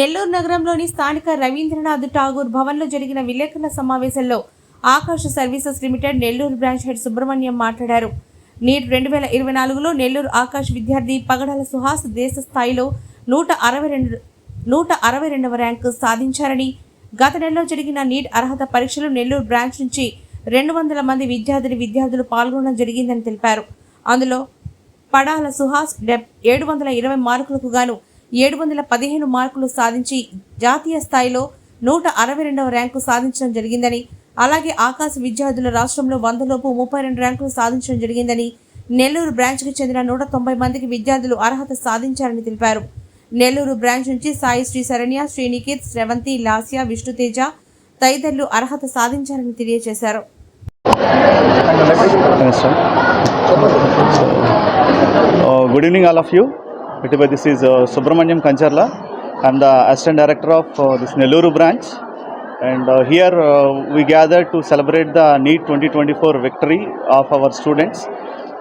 నెల్లూరు నగరంలోని స్థానిక రవీంద్రనాథ్ ఠాగూర్ భవన్లో జరిగిన విలేకరుల సమావేశంలో Aakash services limited Nellore branch head Subrahmanyam మాట్లాడారు నీట్ రెండు వేల ఇరవై నాలుగులో నెల్లూరు ఆకాశ్ విద్యార్థి పగడాల సుహాస్ దేశ స్థాయిలో నూట అరవై రెండు నూట అరవై రెండవ ర్యాంకు సాధించారని గత నెలలో జరిగిన నీట్ అర్హత పరీక్షలు నెల్లూరు బ్రాంచ్ నుంచి రెండు వందల మంది విద్యార్థిని విద్యార్థులు పాల్గొనడం జరిగిందని తెలిపారు అందులో పడాల సుహాస్ ఏడు వందల ఇరవై మార్కులకు గాను ఏడు వందల పదిహేను మార్కులు సాధించి జాతీయ స్థాయిలో నూట అరవై రెండవ ర్యాంకు సాధించడం జరిగిందని అలాగే ఆకాశ విద్యార్థుల రాష్ట్రంలో వందలోపు ముప్పై రెండు ర్యాంకులు సాధించడం జరిగిందని నెల్లూరు బ్రాంచ్కి చెందిన నూట తొంభై మందికి విద్యార్థులు అర్హత సాధించారని తెలిపారు నెల్లూరు బ్రాంచ్ నుంచి సాయి శ్రీ శరణ్య శ్రీనికేత్ శ్రవంతి లాస్య విష్ణుతేజ తదితరులు అర్హత సాధించారని తెలియజేశారు good evening all of you by this is uh, Subramaniam Kancharla. I'm the assistant director of uh, this Neluru branch. And uh, here uh, we gather to celebrate the NEET 2024 victory of our students.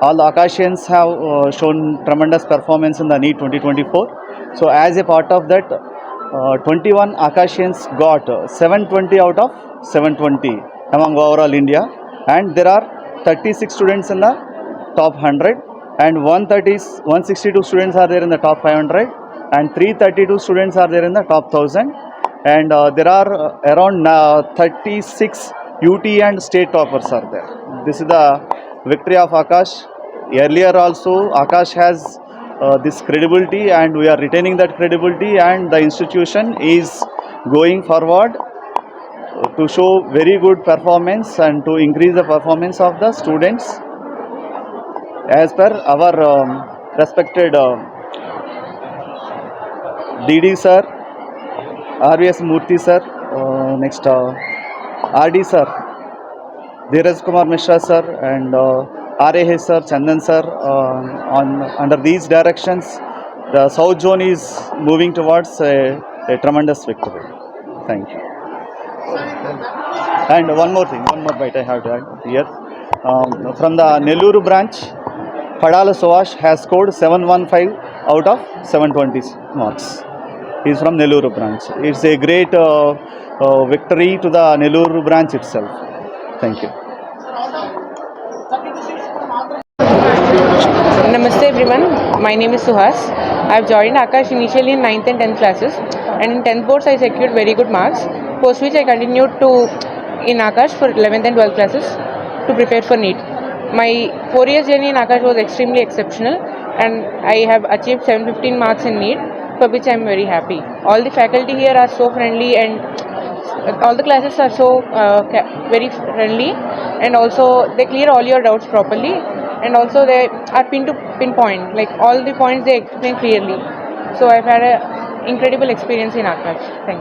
All the Akashians have uh, shown tremendous performance in the NEET 2024. So as a part of that, uh, 21 Akashians got uh, 720 out of 720 among overall India. And there are 36 students in the top 100 and 130, 162 students are there in the top 500 and 332 students are there in the top 1000 and uh, there are uh, around uh, 36 UT and state toppers are there. This is the victory of Akash. Earlier also Akash has uh, this credibility and we are retaining that credibility and the institution is going forward uh, to show very good performance and to increase the performance of the students as per our um, respected DD um, sir, RVS Murthy sir, uh, next uh, RD sir, Dheeraj Kumar Mishra sir, and uh, R.A. sir, Chandan sir, under these directions, the South Zone is moving towards a tremendous victory. Thank you. And one more thing, one more bite I have to add here. Um, from the Nellore branch, Khadala Soash has scored 715 out of 720 marks. He is from Nellore branch. It's a great uh, uh, victory to the Nellore branch itself. Thank you. Namaste everyone, my name is Suhas. I have joined Akash initially in 9th and 10th classes and in 10th boards I secured very good marks post which I continued to in Akash for 11th and 12th classes to prepare for NEET. My four years journey in Akash was extremely exceptional and I have achieved 715 marks in NEET for which I am very happy. All the faculty here are so friendly and all the classes are so uh, very friendly and also they clear all your doubts properly and also they are pin to pinpoint like all the points they explain clearly so i've had an incredible experience in akash thank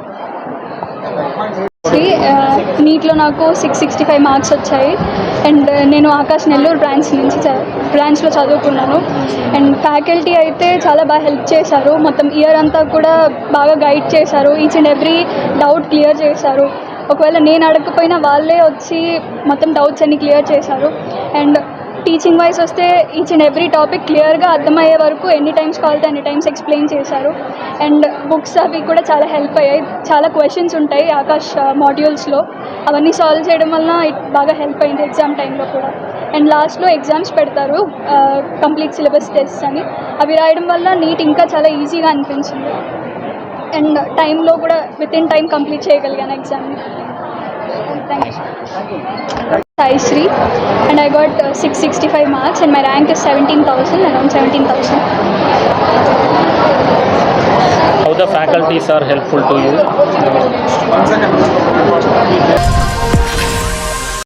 you See, uh నీట్లో నాకు six sixty five marks వచ్చాయి and నేను Aakash Nellore branch నుంచి బ్రాంచ్లో చదువుకున్నాను and faculty అయితే చాలా బాగా హెల్ప్ చేశారు మొత్తం ఇయర్ అంతా కూడా బాగా గైడ్ చేశారు each and every doubt clear చేశారు ఒకవేళ నేను అడగకపోయినా వాళ్ళే వచ్చి మొత్తం డౌట్స్ అన్ని క్లియర్ చేశారు అండ్ టీచింగ్ వైజ్ వస్తే ఈచ్ అండ్ ఎవ్రీ టాపిక్ క్లియర్గా అర్థమయ్యే వరకు ఎన్ని టైమ్స్ కావాలితే ఎన్ని టైమ్స్ ఎక్స్ప్లెయిన్ చేశారు అండ్ బుక్స్ అవి కూడా చాలా హెల్ప్ అయ్యాయి చాలా క్వశ్చన్స్ ఉంటాయి ఆకాష్ మాడ్యూల్స్లో uh, అవన్నీ సాల్వ్ చేయడం వలన ఇట్ బాగా హెల్ప్ అయింది ఎగ్జామ్ టైంలో కూడా అండ్ లాస్ట్లో ఎగ్జామ్స్ పెడతారు కంప్లీట్ సిలబస్ టెస్ట్ అని అవి రాయడం వల్ల నీట్ ఇంకా చాలా ఈజీగా అనిపించింది అండ్ టైంలో కూడా విత్ ఇన్ టైం కంప్లీట్ చేయగలిగాను exam thank you and I got uh, 665 marks and my rank is 17,000, around 17,000. How the faculties are helpful to you?